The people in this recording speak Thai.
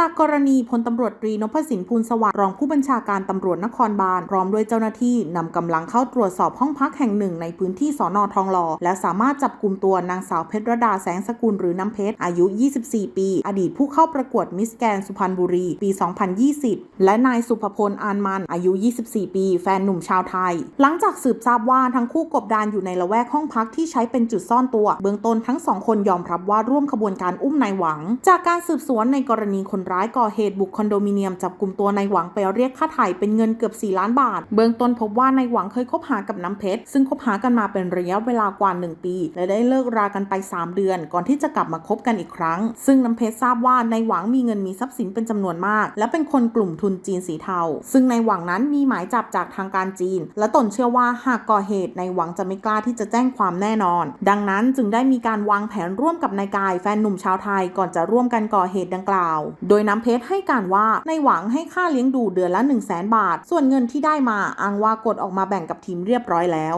จากกรณีพลตำรวจตรีนพสินพูลสวัสดิ์รองผู้บัญชาการตำรวจนครบาลพร้อมด้วยเจ้าหน้าที่นำกำลังเข้าตรวจสอบห้องพักแห่งหนึ่งในพื้นที่สอนอทองหล่อและสามารถจับกลุ่มตัวนางสาวเพชรดาแสงสกุลหรือน้ำเพชรอายุ 24 ปี อดีตผู้เข้าประกวดมิสแกนสุพรรณบุรี ปี 2020 และนายสุภพลอานมันอายุ 24 ปี แฟนหนุ่มชาวไทย หลังจากสืบทราบว่าทั้งคู่กบดานอยู่ในละแวกห้องพักที่ใช้เป็นจุดซ่อนตัว เบื้องต้นทั้งสองคนยอมรับว่าร่วมขบวนการอุ้มนายหวัง จากการสืบสวนในกรณีคนร้ายก่อเหตุบุกคอนโดมิเนียมจับกลุ่มตัวนายหวังไปเรียกค่าไถ่เป็นเงินเกือบ 4 ล้านบาท เบื้องต้นพบว่านายหวังเคยคบหากับน้ำเพชร ซึ่งคบหากันมาเป็นระยะเวลากว่า 1 ปี และได้เลิกรากันไป 3 เดือน ก่อนที่จะกลับมาคบกันอีกครั้ง ซึ่งน้ำเพชรทราบว่านายหวังมีเงินมีทรัพย์สินเป็นจำนวนมาก และเป็นคนกลุ่มทุนจีนสีเทา ซึ่งนายหวังนั้นมีหมายจับจากทางการจีน และตนเชื่อว่าหากก่อเหตุนายหวังจะไม่กล้าที่จะแจ้งความแน่นอน ดังนั้นจึงได้มีการวางแผนร่วมกับนายกายแฟนหนุ่มชาวไทยก่อนจะร่วมกันก่อเหตุดังกล่าว โดยยน้ำเพชรให้การว่าในหวังให้ค่าเลี้ยงดูเดือนละ 1 0 0 0 0แบาท ส่วนเงินที่ได้มาอ้างว่ากดออกมาแบ่งกับทีมเรียบร้อยแล้ว